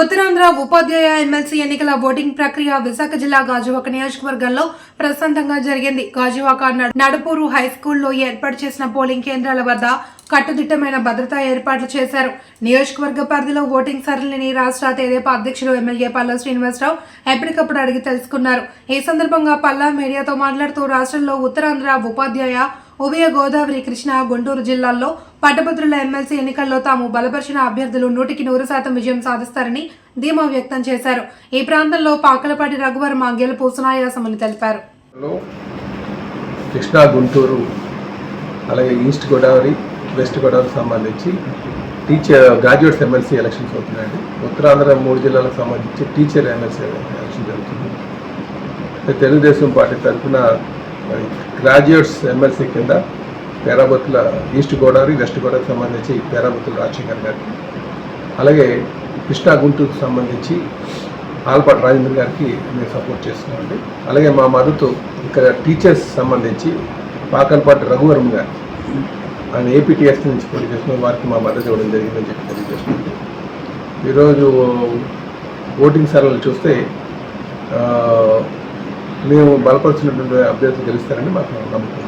ఉత్తరాంధ్ర ఉపాధ్యాయ MLC ఎన్నికల voting ప్రక్రియ విశాఖ జిల్లా గాజువాక నియోజకవర్గంలో ప్రశాంతంగా జరిగింది. గాజువాక నడుపూరు హై స్కూల్లో ఏర్పాటు చేసిన పోలింగ్ కేంద్రాల వద్ద కట్టుదిట్టమైన భద్రతా ఏర్పాట్లు చేశారు. నియోజకవర్గ పరిధిలో ఓటింగ్ సరళిని రాష్ట్ర తెదేపా అధ్యక్షుడు ఎమ్మెల్యే పల్లా శ్రీనివాసరావు ఎప్పటికప్పుడు అడిగి తెలుసుకున్నారు. ఈ సందర్భంగా పల్లా మీడియాతో మాట్లాడుతూ రాష్ట్రంలో ఉత్తరాంధ్ర ఉపాధ్యాయ ఉభయ గోదావరి కృష్ణా గుంటూరు జిల్లాల్లో పట్టభద్రుల ఎమ్మెల్సీ ఎన్నికల్లో తాము బలపరిచిన అభ్యర్థులు నూటికి నూరు శాతం విజయం సాధిస్తారని ధీమా వ్యక్తం చేశారు. ఈ ప్రాంతంలో పాకలపాటి రఘువర్మ గెలుపు సునాయాసమని తెలిపారు. కృష్ణా గుంటూరు అలాగే ఈస్ట్ గోదావరి వెస్ట్ గోదావరికి సంబంధించి టీచర్ గ్రాడ్యుయేట్స్ ఎమ్మెల్సీ ఎలక్షన్స్ అవుతున్నాయండి. ఉత్తరాంధ్ర మూడు జిల్లాలకు సంబంధించి teacher M L C election జరుగుతుంది. తెలుగుదేశం పార్టీ తరఫున గ్రాడ్యుయేట్స్ ఎమ్మెల్సీ కింద పేరాబతుల ఈస్ట్ గోదావరి వెస్ట్ గోదావరికి సంబంధించి పేరాబతుల రాజశేఖర్ గారికి అలాగే కృష్ణా గుంటూరుకు సంబంధించి ఆల్పాటి రాజేంద్ర గారికి మేము సపోర్ట్ చేస్తున్నామండి అలాగే మా మద్దతు ఇక్కడ టీచర్స్ సంబంధించి పాకల్పాటి రఘువరం గారు ఆయన ఏపీటీఎస్ నుంచి పోటీ చేస్తున్నాం వారికి మా మద్దతు ఇవ్వడం జరిగిందని చెప్పి తెలియజేస్తుంది ఈరోజు ఓటింగ్ సరళలు చూస్తే మేము బలపరిచినటువంటి అభ్యర్థులు గెలుస్తారని మాకు నమ్మకం